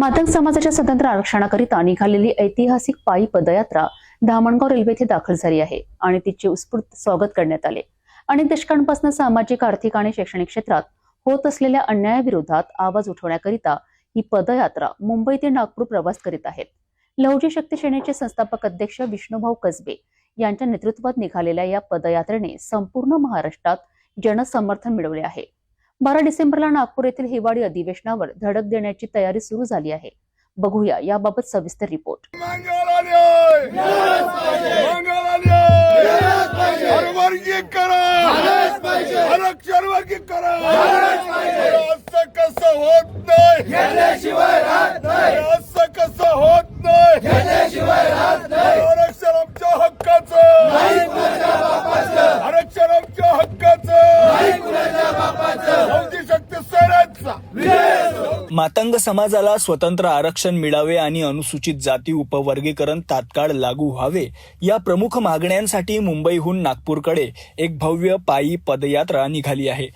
मातंग समाजाच्या स्वतंत्र आरक्षणाकरिता निघालेली ऐतिहासिक पायी पदयात्रा धामणगाव रेल्वे येथे दाखल झाली आहे आणि तिचे उत्स्फूर्त स्वागत करण्यात आले. अनेक दशकांपासून सामाजिक आर्थिक आणि शैक्षणिक क्षेत्रात होत असलेल्या अन्यायाविरोधात आवाज उठवण्याकरिता ही पदयात्रा मुंबई ते नागपूर प्रवास करीत आहेत. लहुजी शक्ती सेनेचे संस्थापक अध्यक्ष विष्णुभाऊ कसबे यांच्या नेतृत्वात निघालेल्या या पदयात्रेने संपूर्ण महाराष्ट्रात जनसमर्थन मिळवले आहे. बारा डिसेंबरला नागपूर येथील हिवाळी अधिवेशनावर धडक देण्याची तयारी सुरू झाली आहे बघूया याबाबत सविस्तर रिपोर्ट असं कसं होत नाही असं कसं होत मातंग समाजाला स्वतंत्र आरक्षण मिळावे आणि अनुसूचित जाती उपवर्गीकरण तात्काळ लागू व्हावे या प्रमुख मागण्यांसाठी मुंबईहून नागपूरकडे एक भव्य पायी पदयात्रा निघाली आहे.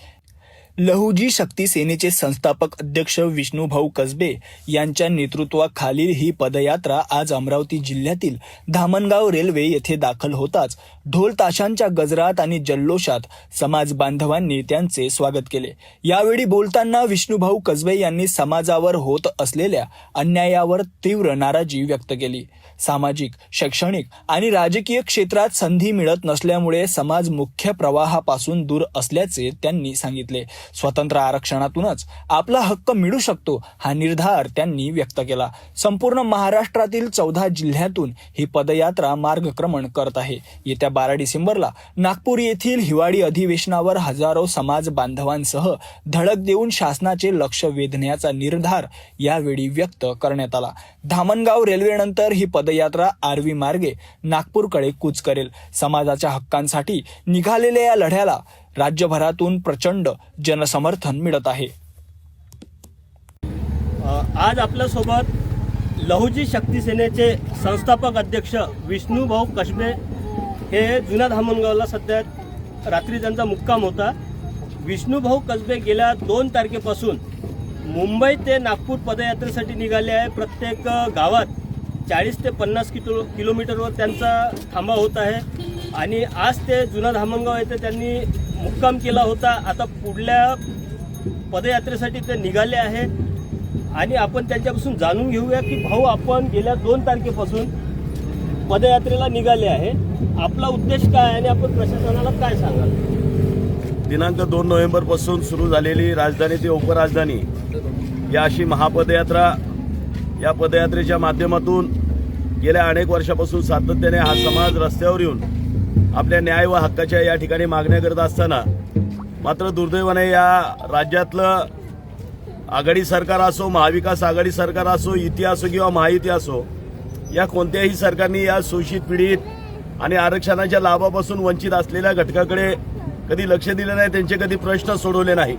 लहुजी शक्ती सेनेचे संस्थापक अध्यक्ष विष्णुभाऊ कसबे यांच्या नेतृत्वाखालील ही पदयात्रा आज अमरावती जिल्ह्यातील धामणगाव रेल्वे येथे दाखल होताच. ढोल ताशांच्या गजरात आणि जल्लोषात समाज बांधवांनी त्यांचे स्वागत केले. यावेळी बोलताना विष्णुभाऊ कसबे यांनी समाजावर होत असलेल्या अन्यायावर तीव्र नाराजी व्यक्त केली. सामाजिक शैक्षणिक आणि राजकीय क्षेत्रात संधी मिळत नसल्यामुळे समाज मुख्य प्रवाहापासून दूर असल्याचे त्यांनी सांगितले. स्वतंत्र आरक्षणातूनच आपला हक्क मिळू शकतो हा निर्धार त्यांनी व्यक्त केला. संपूर्ण महाराष्ट्रातील चौदा जिल्ह्यातून ही पदयात्रा मार्गक्रमण करत आहे. येत्या बारा डिसेंबरला नागपूर येथील हिवाळी अधिवेशनावर हजारो समाज बांधवांसह धडक देऊन शासनाचे लक्ष वेधण्याचा निर्धार यावेळी व्यक्त करण्यात आला. धामणगाव रेल्वेनंतर ही पद पदयात्रा आर्वी मार्गे नागपूरकडे कूच करेल. समाजाच्या हक्कांसाठी निघालेल्या या लढ्याला राज्यभरातून प्रचंड जनसमर्थन मिळत आहे. आज आपल्यासोबत लहुजी शक्ती सेनेचे संस्थापक अध्यक्ष विष्णूभाऊ कसबे हे जुन्या धामणगावला सध्या रात्री त्यांचा मुक्काम होता. विष्णूभाऊ कसबे गेल्या दोन तारखेपासून मुंबई ते नागपूर पदयात्रेसाठी निघाले आहे. प्रत्येक गावात चाळीस ते पन्नास किलो किलोमीटरवर त्यांचा थांबा होत आहे. आणि आज ते जुना धामणगाव येथे त्यांनी मुक्काम केला होता. आता पुढल्या पदयात्रेसाठी ते निघाले आहे. आणि आपण त्यांच्यापासून जाणून घेऊया की भाऊ आपण गेल्या दोन तारखेपासून पदयात्रेला निघाले आहे. आपला उद्देश काय आहे आणि आपण प्रशासनाला काय सांगाल? दिनांक दोन नोव्हेंबरपासून सुरू झालेली राजधानी ते उपराजधानी. या अशी महापदयात्रा या पदयात्रेच्या माध्यमातून गेल्या अनेक वर्षापासून सातत्याने हा समाज रस्त्यावर येऊन आपल्या न्याय व हक्काच्या या ठिकाणी मागण्या करत असताना मात्र दुर्दैवाने या राज्यातलं आघाडी सरकार असो महाविकास आघाडी सरकार असो युती असो किंवा महायुती असो या कोणत्याही सरकारने या शोषित पीडित आणि आरक्षणाच्या लाभापासून वंचित असलेल्या घटकाकडे कधी लक्ष दिलं नाही त्यांचे कधी प्रश्न सोडवले नाही.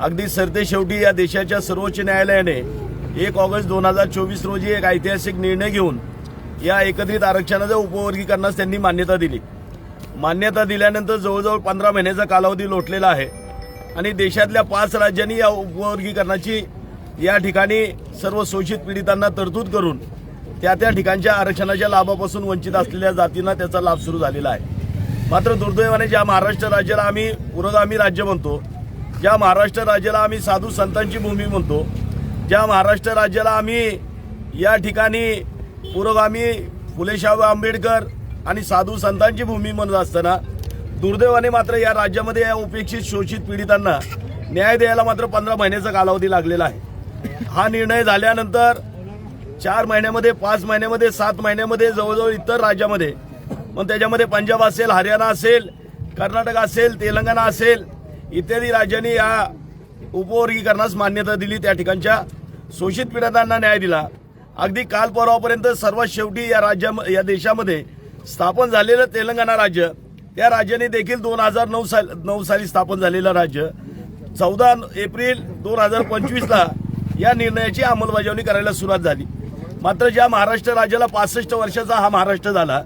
अगदी सरते शेवटी या देशाच्या सर्वोच्च न्यायालयाने एक ऑगस्ट दोन हजार चोवीस रोजी एक ऐतिहासिक निर्णय घेऊन या एकत्रित आरक्षणाच्या उपवर्गीकरणास त्यांनी मान्यता दिली. मान्यता दिल्यानंतर जवळजवळ पंधरा महिन्याचा कालावधी लोटलेला आहे. आणि देशातल्या पाच राज्यांनी या उपवर्गीकरणाची या ठिकाणी सर्व शोषित पीडितांना तरतूद करून त्या त्या ठिकाणच्या आरक्षणाच्या लाभापासून वंचित असलेल्या जातींना त्याचा लाभ सुरू झालेला आहे. मात्र दुर्दैवाने ज्या महाराष्ट्र राज्याला आम्ही पुरोगामी राज्य म्हणतो ज्या महाराष्ट्र राज्याला आम्ही साधू संतांची भूमी म्हणतो ज्या महाराष्ट्र राज्याला आम्ही या ठिकाणी पुरोगामी फुलेशाहू आंबेडकर आणि साधू संतांची भूमी म्हणत असताना दुर्दैवाने मात्र या राज्यामध्ये या उपेक्षित शोषित पीडितांना न्याय द्यायला मात्र पंधरा महिन्याचा कालावधी लागलेला आहे. हा निर्णय झाल्यानंतर चार महिन्यामध्ये पाच महिन्यामध्ये सात महिन्यामध्ये जवळजवळ इतर राज्यामध्ये मग त्याच्यामध्ये पंजाब असेल हरियाणा असेल कर्नाटक असेल तेलंगणा असेल इत्यादी राज्यांनी या उपवर्गीकरणास मान्यता दिली त्या ठिकाणच्या शोषित पीडितांना न्याय दिला. अगदी काल परवापर्यंत सर्वात शेवटी या राज्या या देशामध्ये स्थापन झालेलं तेलंगणा राज्य त्या राज्याने देखील दोन हजार नऊ साल नऊ साली स्थापन झालेलं राज्य. चौदा एप्रिल दोन हजार पंचवीसला या निर्णयाची अंमलबजावणी करायला सुरुवात झाली. मात्र ज्या महाराष्ट्र राज्याला पासष्ट वर्षाचा हा महाराष्ट्र झाला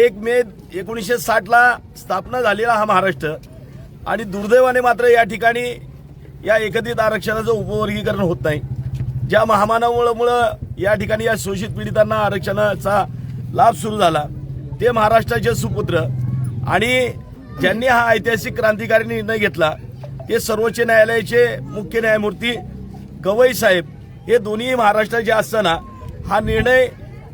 एक मे एकोणीसशे साठला स्थापना झालेला हा महाराष्ट्र आणि दुर्दैवाने मात्र या ठिकाणी या एकत्रित आरक्षणाचं उपवर्गीकरण होत नाही. ज्या महामानामुळं या ठिकाणी या शोषित पीडितांना आरक्षणाचा लाभ सुरू झाला ते महाराष्ट्राचे सुपुत्र आणि ज्यांनी हा ऐतिहासिक क्रांतिकारी निर्णय घेतला ते सर्वोच्च न्यायालयाचे मुख्य न्यायमूर्ती गवई साहेब हे दोन्ही महाराष्ट्राचे असताना हा निर्णय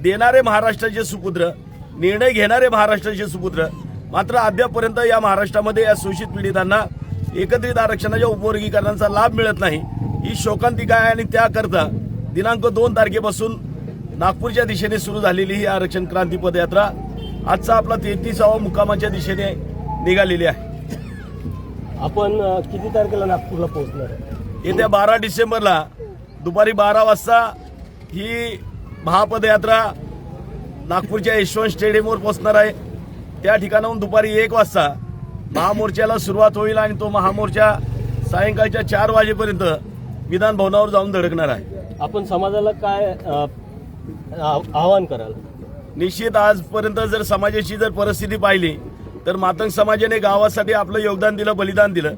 देणारे महाराष्ट्राचे सुपुत्र निर्णय घेणारे महाराष्ट्राचे सुपुत्र मात्र अद्यापपर्यंत या महाराष्ट्रामध्ये या शोषित पीडितांना एकत्रित आरक्षणाच्या उपवर्गीकरणाचा लाभ मिळत नाही. ही शोकांतिका आहे आणि त्याकरता दिनांक दोन तारखेपासून नागपूरच्या दिशेने सुरू झालेली ही आरक्षण क्रांती पदयात्रा आजचा आपला तेहतीसावा मुक्कामाच्या दिशेने निघालेली आहे. आपण किती तारखेला नागपूरला पोहोचणार आहे? येत्या बारा डिसेंबरला दुपारी बारा वाजता ही महापदयात्रा नागपूरच्या यशवंत स्टेडियमवर पोहोचणार आहे. त्या ठिकाणाहून दुपारी एक वाजता महामोर्चाला सुरुवात होईल आणि तो महामोर्चा सायंकाळच्या चार वाजेपर्यंत विधान भवनावर जाऊन धडकणार आहे. आपण समाजाला काय आवाहन कराल? निश्चित आजपर्यंत जर समाजाची जर परिस्थिती पाहिली तर मातंग समाजाने गावासाठी आपलं योगदान दिलं बलिदान दिलं.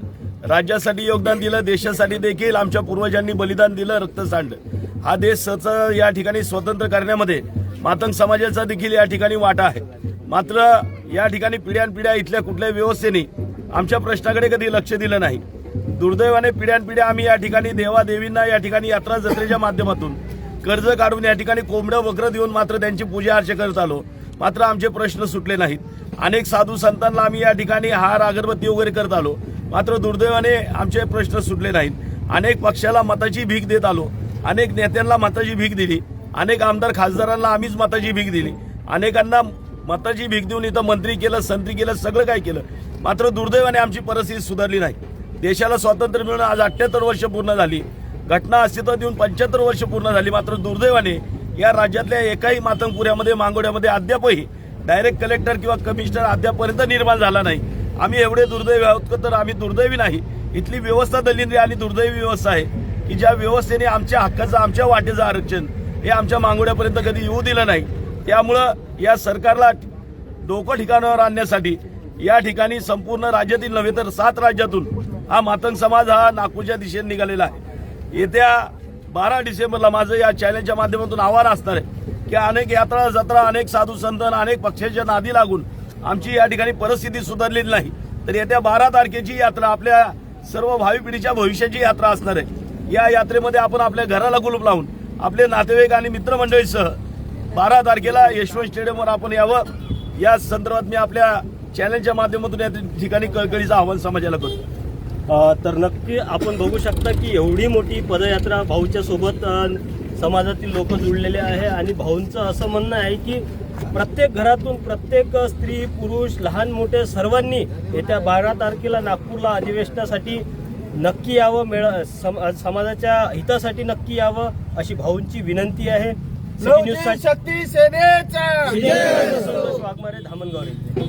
राज्यासाठी योगदान दिलं देशासाठी देखील आमच्या पूर्वजांनी बलिदान दिलं रक्त सांडलं हा देश सच या ठिकाणी स्वतंत्र करण्यामध्ये मातंग समाजाचा देखील या ठिकाणी वाटा आहे. मात्र या ठिकाणी पिढ्यानपिढ्या इथल्या कुठल्याही व्यवस्थेने आमच्या प्रश्नाकडे कधी लक्ष दिलं नाही. दुर्दैवाने पिढ्यानपिढ्या आम्ही या ठिकाणी देवादेवींना या ठिकाणी यात्रा जत्रेच्या माध्यमातून कर्ज काढून या ठिकाणी कोंबड्या वक्र देऊन मात्र त्यांची पूजा अर्चा करत आलो. मात्र आमचे प्रश्न सुटले नाहीत. अनेक साधू संतांना आम्ही या ठिकाणी हार अगरबत्ती वगैरे करत आलो. मात्र दुर्दैवाने आमचे प्रश्न सुटले नाहीत. अनेक पक्षाला मताची भीक देत आलो. अनेक नेत्यांना मताची भीक दिली. अनेक आमदार खासदारांना आम्हीच मताची भीक दिली. अनेकांना मताची भीक देऊन इथं मंत्री केलं संत्री केलं सगळं काय केलं. मात्र दुर्दैवाने आमची परिस्थिती सुधारली नाही. देशाला स्वातंत्र्य मिळून आज अठ्ठ्याहत्तर वर्ष पूर्ण झाली. घटना अस्तित्वात येऊन पंच्याहत्तर वर्ष पूर्ण झाली. मात्र दुर्दैवाने या राज्यातल्या एकाही मातंगपुऱ्यामध्ये मांगोड्यामध्ये अद्यापही डायरेक्ट कलेक्टर किंवा कमिशनर अद्यापर्यंत निर्माण झाला नाही. आम्ही एवढे दुर्दैवी आहोत तर आम्ही दुर्दैवी नाही. इथली व्यवस्था दलिंद्री आणि दुर्दैवी व्यवस्था आहे की ज्या व्यवस्थेने आमच्या हक्काचं आमच्या वाटेचं आरक्षण हे आमच्या मांगोड्यापर्यंत कधी येऊ दिलं नाही. त्यामुळं या सरकारला डोकं ठिकाणावर आणण्यासाठी या ठिकाणी संपूर्ण राज्यातील नव्हे तर सात राज्यातून हा मातंग समाज हा नागपूरच्या दिशेने निघालेला आहे. येत्या बारा डिसेंबरला माझं या चॅनलच्या माध्यमातून आव्हान असणार आहे की अनेक यात्रा जत्रा अनेक साधू संतन आणि अनेक पक्षाच्या नादी लागून आमची या ठिकाणी परिस्थिती सुधारलेली नाही. तर येत्या बारा तारखेची यात्रा आपल्या सर्व भावी पिढीच्या भविष्याची यात्रा असणार आहे. या यात्रेमध्ये आपण आपल्या घराला कुलूप लावून आपले नातेवाईक आणि मित्रमंडळीसह बारा तारखेला यशवंत स्टेडियमवर आपण यावं. या संदर्भात मी आपल्या चॅनलच्या माध्यमातून या ठिकाणी कळकळीचं आव्हान समाजाला करतो. तर नक्की आपण बघू शकता की एवढी मोठी पदयात्रा भाऊच्या सोबत समाजातील लोक जुळलेले आहे. आणि भाऊंचं असं म्हणणं आहे की प्रत्येक घरातून प्रत्येक स्त्री पुरुष लहान मोठे सर्वांनी येत्या बारा तारखेला नागपूरला अधिवेशनासाठी नक्की यावं मेळ सम समाजाच्या हितासाठी नक्की यावं अशी भाऊंची विनंती आहे. सिटी न्यूजसाठी सेनेचा वाघमारे धामणगाव